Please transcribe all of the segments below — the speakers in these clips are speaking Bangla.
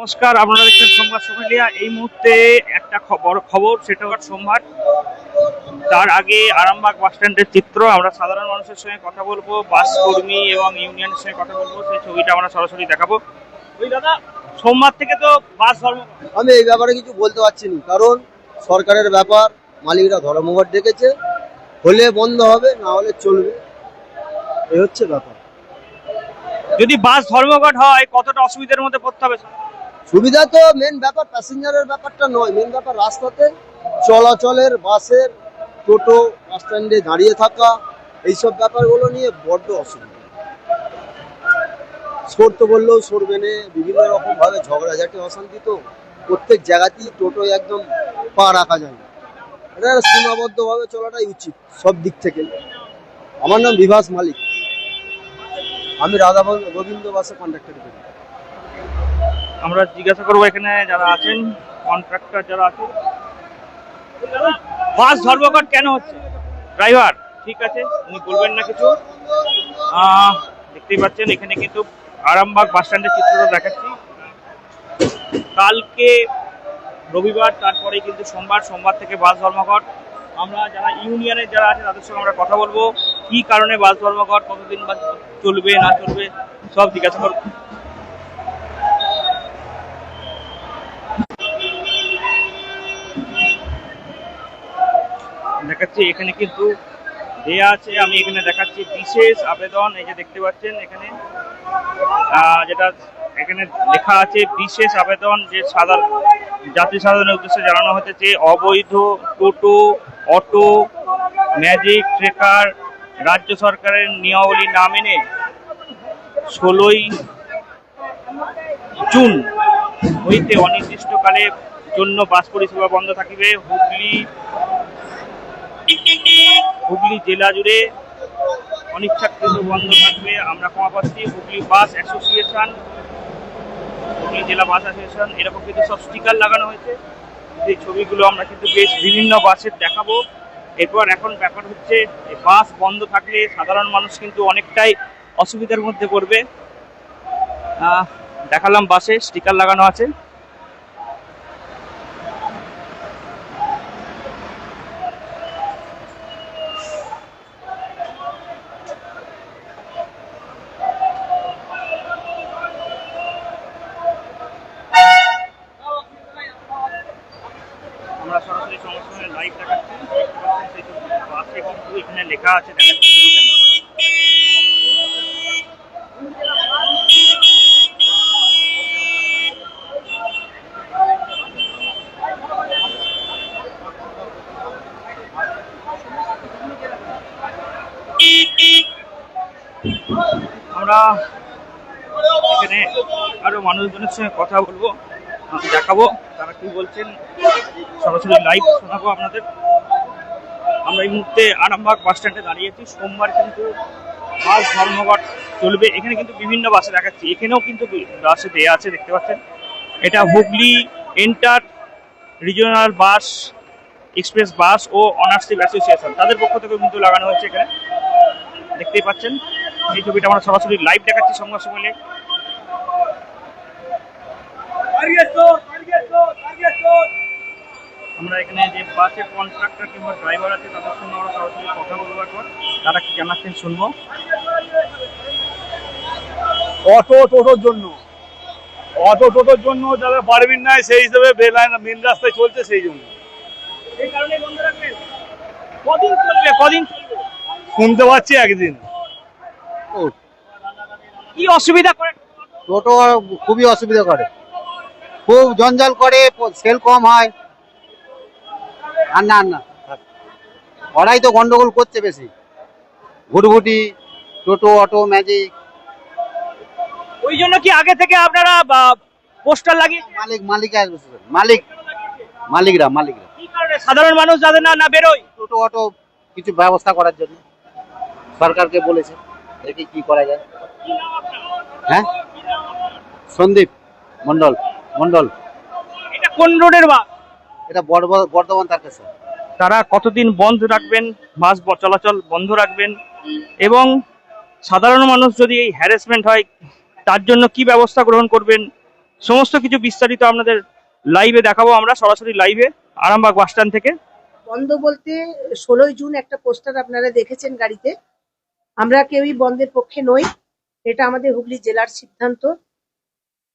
নমস্কার আপনারা দেখছেন সংবাদ সোমালিয়া। এই মুহূর্তে একটা বড় খবর সেটা হচ্ছে সোমবার। তার আগে আরামবাগ বাস স্ট্যান্ডের চিত্র আমরা সাধারণ মানুষের সঙ্গে কথা বলব বাস কর্মী এবং ইউনিয়নের সঙ্গে কথা বলব সেই ছবিটা আমরা সরাসরি দেখাবো। ওই দাদা সোমবার থেকে তো বাস ধর্ম আমি এই ব্যাপারে কিছু বলতে পারছি না কারণ সরকারের ব্যাপার মালিকরা ধর্মঘট ডেকেছে। হলে বন্ধ হবে না হলে চলবে। এই হচ্ছে ব্যাপার। যদি বাস ধর্মঘট হয় কতটা অসুবিধার মধ্যে পড়তে হবে? সুবিধা তো মেন ব্যাপার প্যাসেঞ্জারের ব্যাপারটা নয় মেন ব্যাপার রাস্তাতে চলাচলের বাসের টোটো বাস স্ট্যান্ডে দাঁড়িয়ে থাকা, এইসব ব্যাপারগুলো নিয়ে বড্ড অসুবিধা। সরতে বললেও সরবে না, বিভিন্ন রকম ভাবে ঝগড়াঝাটি, অশান্তি তো প্রত্যেক জায়গাতেই টোটো একদম পা রাখা যায় না। এটা সীমাবদ্ধভাবে চলাটাই উচিত, সব দিক থেকে। আমার নাম বিভাস মালিক। আমি রাধা গোবিন্দ বাসে কন্ডাক্টর করি। আমরা জিজ্ঞাসা করব এখানে যারা আছেন কন্ট্রাক্টর যারা আছেন বাস ধর্মঘট কেন হচ্ছে? ড্রাইভার ঠিক আছে, উনি বলবেন না কিছু। দেখতেই পাচ্ছেন, এখানে কিন্তু আরামবাগ বাস স্ট্যান্ডের চিত্রটা দেখাচ্ছি। কালকে রবিবার, তারপরে কিন্তু সোমবার সোমবার থেকে বাস ধর্মঘট। আমরা যারা ইউনিয়নের যারা আছে, তাদের সঙ্গে আমরা কথা বলব। কি কারণে বাস ধর্মঘট, কতদিন বা চলবে, না চলবে, সব জিজ্ঞাসা করব। দেখাচ্ছি এখানে কিন্তু দেয়া আছে, আমি এখানে দেখাচ্ছি বিশেষ আবেদন, এই যে দেখতে পাচ্ছেন এখানে। যেটা এখানে লেখা আছে, বিশেষ আবেদন যে সাধারণ যাত্রী সাধারণের উদ্দেশ্যে জানানো হচ্ছে যে অবৈধ টোটো, অটো, ম্যাজিক, ট্রেকার, রাজ্য সরকারের নিয়মাবলী না মেনে ষোলোই জুন হইতে অনির্দিষ্টকালের জন্য বাস পরিষেবা বন্ধ থাকিবে। হুগলি হুগলি জেলা জুড়ে অনিচ্ছাকৃত বন্ধ থাকবে। আমরা ক্ষমা পাচ্ছি হুগলি বাস অ্যাসোসিয়েশন, হুগলি জেলা বাস অ্যাসোসিয়েশন, এরকম কিন্তু সব স্টিকার লাগানো হয়েছে। এই ছবিগুলো আমরা কিন্তু বেশ বিভিন্ন বাসের দেখাবো। এরপর এখন ব্যাপার হচ্ছে বাস বন্ধ থাকলে সাধারণ মানুষ কিন্তু অনেকটাই অসুবিধার মধ্যে পড়বে। দেখালাম বাসে স্টিকার লাগানো আছে আমরা সরাসরি সমস্ত লাইভ দেখাচ্ছি দেখতে পাচ্ছেন সেই ছবি। বাসে কিন্তু লেখা আছে আমরা এখানে আরও মানুষজনের সঙ্গে কথা বলব দেখাবো, তারা কি বলছেন, সরাসরি লাইভ শোনাবো আপনাদের। আমরা এই মুহূর্তে আরামবাগ বাস স্ট্যান্ডে দাঁড়িয়েছি সোমবার কিন্তু বাস ধর্মঘট চলবে। এখানে কিন্তু বিভিন্ন বাসে দেখাচ্ছি। এখানেও কিন্তু বাসে দেয়া আছে, দেখতে পাচ্ছেন। এটা Hooghly inter regional bus, express bus ও অনার্সিপ অ্যাসোসিয়েশন। তাদের পক্ষ থেকে কিন্তু লাগানো হয়েছে এখানে। দেখতেই পাচ্ছেন। এই ছবিটা আমরা সরাসরি লাইভ দেখাচ্ছি সংবাদ সময় আমরা এখানে যে বাসের কন্ট্রাক্টর কিংবা ড্রাইভার আছে তাদের সঙ্গে আমরা সরাসরি কথা বলব একবার। তারা কি জানাচ্ছেন শুনব? অটো টোটোর জন্য। অটো টোটোর জন্য যারা পারবেন না সেই হিসেবে বেলাইন মেন রাস্তায় চলছে সেই জন্য। এই কারণে বন্ধ রাখবেন কদিন চলবে? কদিন চলবে? শুনতে পাচ্ছি একদিন। কি অসুবিধা করে? টোটো খুবই অসুবিধা করে। খুব জঞ্জাল করে সেল কম হয়। আর না না। ওরাই তো গন্ডগোল করছে বেশি। ঘুটঘুটি টোটো অটো ম্যাজিক। ওই জন্য কি আগে থেকে আপনারা পোস্টার লাগিয়ে মালিক মালিক আসবে মালিক মালিকরা মালিকরা। কি কারণে? সাধারণ মানুষ যাদের না না বেরোয়? টোটো অটো কিছু ব্যবস্থা করার জন্য। সরকারকে বলেছে দেখি কি করা যায়। হ্যাঁ? সন্দীপ মন্ডল মন্ডল এটা কোন রোডের বা এটা বর্ধ- বর্ধমান তার কাছে। তারা কতদিন বন্ধ রাখবেন বাস ব- চলাচল বন্ধ রাখবেন এবং সাধারণ মানুষ যদি এই হ্যারাসমেন্ট হয় তার জন্য কি ব্যবস্থা গ্রহণ করবেন সমস্ত কিছু বিস্তারিত আপনাদের লাইভে দেখাবো আমরা সরাসরি লাইভে আরামবাগ বাস স্ট্যান্ড থেকে। বন্ধ বলতে ষোলোই জুন একটা পোস্টার আপনারা দেখেছেন গাড়িতে। আমরা কেউই বন্ধের পক্ষে নই এটা আমাদের হুগলি জেলার সিদ্ধান্ত।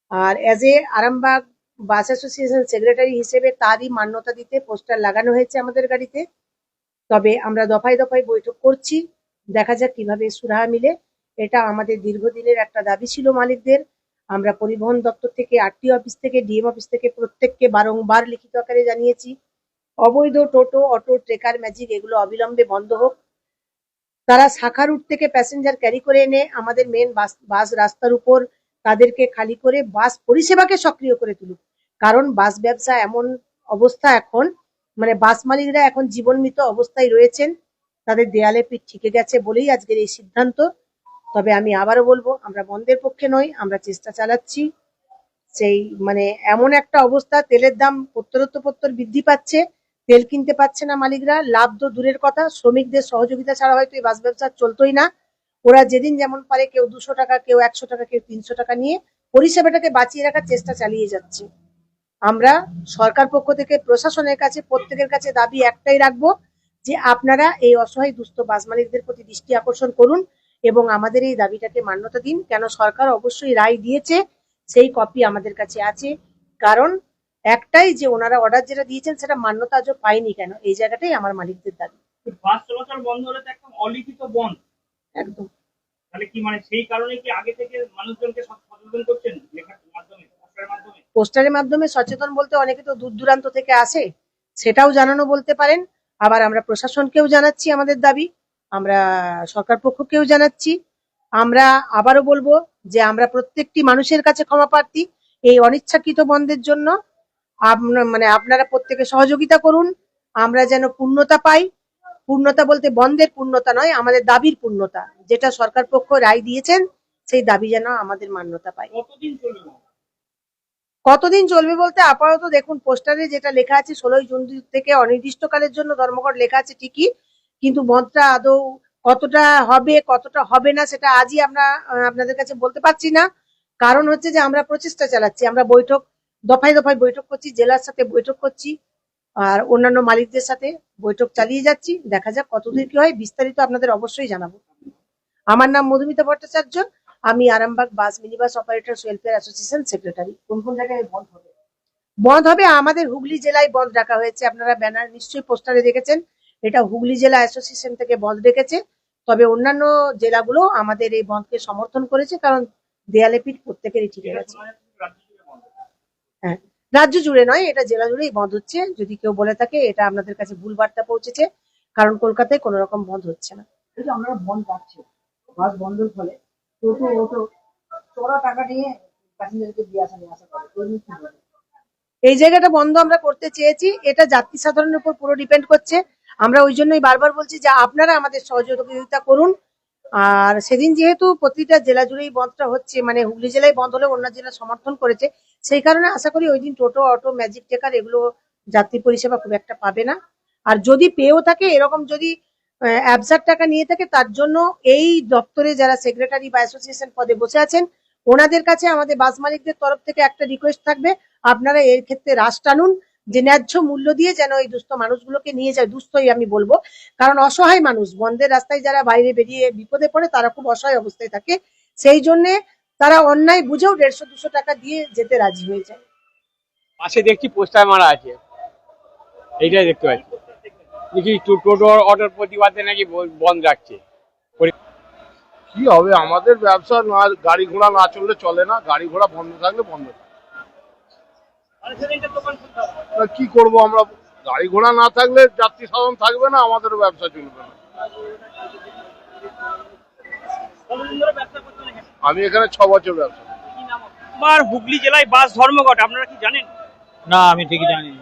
আর as a Arambagh bus association secretary হিসেবে তারই মান্যতা দিতে পোস্টার লাগানো হয়েছে আমাদের গাড়িতে। তবে আমরা দফায় দফায় বৈঠক করছি। দেখা যাক কীভাবে সুরাহা মিলে। এটা আমাদের দীর্ঘদিনের একটা দাবি ছিল মালিকদের। আমরা পরিবহন দপ্তর থেকে আরটি অফিস থেকে, ডিএম অফিস থেকে প্রত্যেককে বারংবার লিখিত আকারে জানিয়েছি। অবৈধ টোটো, অটো, ট্রেকার, ম্যাজিক এগুলো অবিলম্বে বন্ধ হোক। তারা শাখা রুট থেকে প্যাসেঞ্জার ক্যারি করে এনে আমাদের মেন বাস বাস রাস্তার উপর তাদেরকে খালি করে বাস পরিষেবাকে সক্রিয় করে তুলুক। কারণ বাস ব্যবসা এমন অবস্থা এখন মানে বাস মালিকরা এখন জীবনমৃত অবস্থায় রয়েছেন, তাদের দেয়ালে পিঠ ঠিকে গেছে বলেই আজকের এই সিদ্ধান্ত। তবে আমি আবারও বলব, আমরা বন্ধের পক্ষে নই, আমরা চেষ্টা চালাচ্ছি। সেই মানে এমন একটা অবস্থা, তেলের দাম প্রত্যরোত্তর বৃদ্ধি পাচ্ছে, তেল কিনতে পারছে না মালিকরা, লাভ তো দূরের কথা, শ্রমিকদের সহযোগিতা ছাড়া হয়তো এই বাস ব্যবসা চলতোই না। ওরা যেদিন যেমন পারে কেউ দুশো টাকা, কেউ একশো টাকা, কেউ তিনশো টাকা নিয়ে পরিষেবাটাকে বাঁচিয়ে রাখার চেষ্টা চালিয়ে যাচ্ছে। আমরা সরকার পক্ষ থেকে প্রশাসনের কাছে প্রত্যেকের কাছে দাবি একটাই রাখব যে আপনারা এই অসহায় দুস্থ বাস মালিকদের প্রতি দৃষ্টি আকর্ষণ করুন এবং আমাদের এই দাবিটাকে মান্যতা দিন। কেন সরকার অবশ্যই রায় দিয়েছে সেই কপি আমাদের কাছে আছে। কারণ একটাই যে ওনারা অর্ডার যেটা দিয়েছেন সেটা মান্যতা আজও পায়নি কেন? এই জায়গাটাই আমার মালিকদের দাবি। বাস চলাচল বন্ধ হলে তো একদম অলিখিত বন্ধ। একদম। তাহলে কি মানে সেই কারণে কি আগে থেকে মানুষজনকে সচেতন করছেন লেখার মাধ্যমে? পোস্টারের মাধ্যমে সচেতন বলতে অনেকে তো দূর দূরান্ত থেকে আসে, সেটাও জানানো বলতে পারেন। আবার আমরা প্রশাসনকেও জানাচ্ছি আমাদের দাবি, আমরা সরকার পক্ষকেও জানাচ্ছি। আমরা আবারও বলব যে আমরা প্রত্যেকটি মানুষের কাছে ক্ষমা প্রার্থী, এই অনিচ্ছাকৃত বন্ধের জন্য। মানে আপনারা প্রত্যেকে সহযোগিতা করুন, আমরা যেন পূর্ণতা পাই। পূর্ণতা বলতে বন্ধের পূর্ণতা নয়, আমাদের দাবির পূর্ণতা। যেটা সরকার পক্ষ রায় দিয়েছেন, সেই দাবি যেন আমাদের মান্যতা পায়। কতদিন চলবে? কতদিন বলতে আপাতত দেখুন, পোস্টারে যেটা লেখা আছে ষোলোই জুন থেকে অনির্দিষ্টকালের জন্য ধর্মঘট লেখা আছে ঠিকই, কিন্তু বন্ধটা আদৌ কতটা হবে কতটা হবে না সেটা আজই আমরা আপনাদের কাছে বলতে পারছি না কারণ হচ্ছে যে আমরা প্রচেষ্টা চালাচ্ছি, আমরা বৈঠক, দফায় দফায় বৈঠক করছি, জেলার সাথে বৈঠক করছি, আর অন্যান্য মালিকদের সাথে বৈঠক চালিয়ে যাচ্ছি দেখা যাক কতদূর কি হয়, বিস্তারিত আপনাদের অবশ্যই জানাব আমার নাম মধুমিতা ভট্টাচার্য আমি Arambagh bus minibus operator welfare association secretary. কোন কোন জায়গায় বন্ধ হবে? বন্ধ হবে আমাদের হুগলি জেলায় বন্ধ রাখা হয়েছে। আপনারা ব্যানার নিশ্চয়ই পোস্টারে দেখেছেন। এটা হুগলি জেলা অ্যাসোসিয়েশন থেকে বন্ধ রেখেছে তবে অন্যান্য জেলাগুলো আমাদের এই বন্ধকে সমর্থন করেছে, কারণ দেয়ালে পিঠ প্রত্যেকেরই ঠিক আছে। হ্যাঁ রাজ্য জুড়ে নয়, এটা জেলা জুড়েই বন্ধ হচ্ছে। যদি কেউ বলে থাকে, এটা আপনাদের কাছে ভুল বার্তা পৌঁছেছে। কারণ কলকাতায় কোনো রকম বন্ধ হচ্ছে না। আমরা বন্ধ পাচ্ছি, বাস বন্ধের ফলে টোটো অটো চড়া টাকা নিয়ে প্যাসেঞ্জারকে দিয়ে আসা, নিয়ে আসা করে। এই জায়গাটা বন্ধ আমরা করতে চেয়েছি। এটা যাত্রী সাধারণের উপর পুরো ডিপেন্ড করছে। আমরা ওই জন্যই বারবার বলছি যে আপনারা আমাদের সহযোগিতা করুন। আর সেদিন যেহেতু প্রতিটা জেলা জুড়েই বন্ধটা হচ্ছে মানে হুগলি জেলায় বন্ধ হলে অন্য জেলা সমর্থন করেছে, সেই কারণে আশা করি ওই দিন টোটো, অটো ম্যাজিক টেকার এগুলো যাত্রী পরিষেবা খুব একটা পাবে না। আর যদি পেয়েও থাকে, এরকম যদি অ্যাবসার টাকা নিয়ে থাকে, তার জন্য এই দপ্তরে যারা সেক্রেটারি বা অ্যাসোসিয়েশন পদে বসে আছেন, ওনাদের কাছে আমাদের বাস মালিকদের তরফ থেকে একটা রিকোয়েস্ট থাকবে, আপনারা এর ক্ষেত্রে রাশ টানুন, যে ন্যায্য মূল্য দিয়ে যেন এই দুস্থ মানুষগুলোকে নিয়ে যায়, দুস্থই আমি বলব। কারণ অসহায় মানুষ, বন্ধের রাস্তায় যারা বাইরে বেরিয়ে বিপদে পড়ে, তারা খুব অসহায় অবস্থায় থাকে। সেই জন্যে তারা অন্যায় বুঝেও দেড়শো, দুশো টাকা দিয়ে যেতে রাজি হয়ে যায়। পাশে দেখছি পোস্টার মারা আছে। এইটাই দেখতে পাচ্ছি। দেখি টোটো অটোর প্রতিবাদে নাকি বন্ধ রাখছে। কি হবে? আমাদের ব্যবসা না গাড়ি ঘোড়া না চললে চলে না। গাড়ি ঘোড়া বন্ধ থাকলে বন্ধ কি করব আমরা? গাড়ি ঘোড়া না থাকলে যাত্রী সাধারণ থাকবে না আমাদের ব্যবসা চলবে না? আমি এখানে ছ বছর ব্যবসা? এবার হুগলি জেলায় বাস ধর্মঘট আপনারা কি জানেন? না আমি ঠিক জানিনি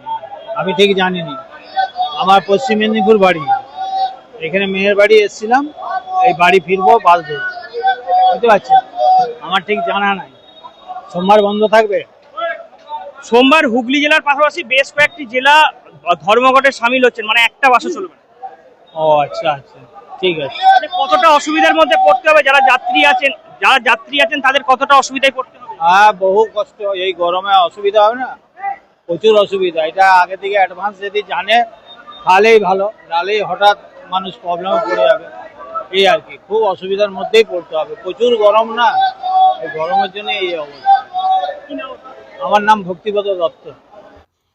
আমি ঠিক জানিনি আমার পশ্চিম মেদিনীপুর বাড়ি। এখানে মেয়ের বাড়ি এসেছিলাম এই বাড়ি ফিরবো বাস। ধরবো বুঝতে পারছেন? আমার ঠিক জানা নাই। সোমবার বন্ধ থাকবে? সোমবার হুগলি জেলার পাশাপাশি বেশ কয়েকটি জেলা ধর্মঘটে সামিল হচ্ছেন মানে একটা বাসও চলবে না। ও আচ্ছা আচ্ছা। ঠিক আছে। মানে কতটা অসুবিধার মধ্যে পড়তে হবে? যারা যাত্রী আছেন যারা যাত্রী আছেন তাদের কতটা অসুবিধায় পড়তে হবে? হ্যাঁ বহু কষ্ট। এই গরমে অসুবিধা হবে না? প্রচুর অসুবিধা। এটা আগে থেকে অ্যাডভান্স যদি জানে তাহলেই ভালো, ডালেই হঠাৎ মানুষ প্রবলেমে পড়ে যাবে। এই আর কি, খুব অসুবিধার মধ্যেই পড়তে হবে। প্রচুর গরম না? এই গরমের জন্য এই অবস্থা। আমার নাম ভক্তিপদ দত্ত।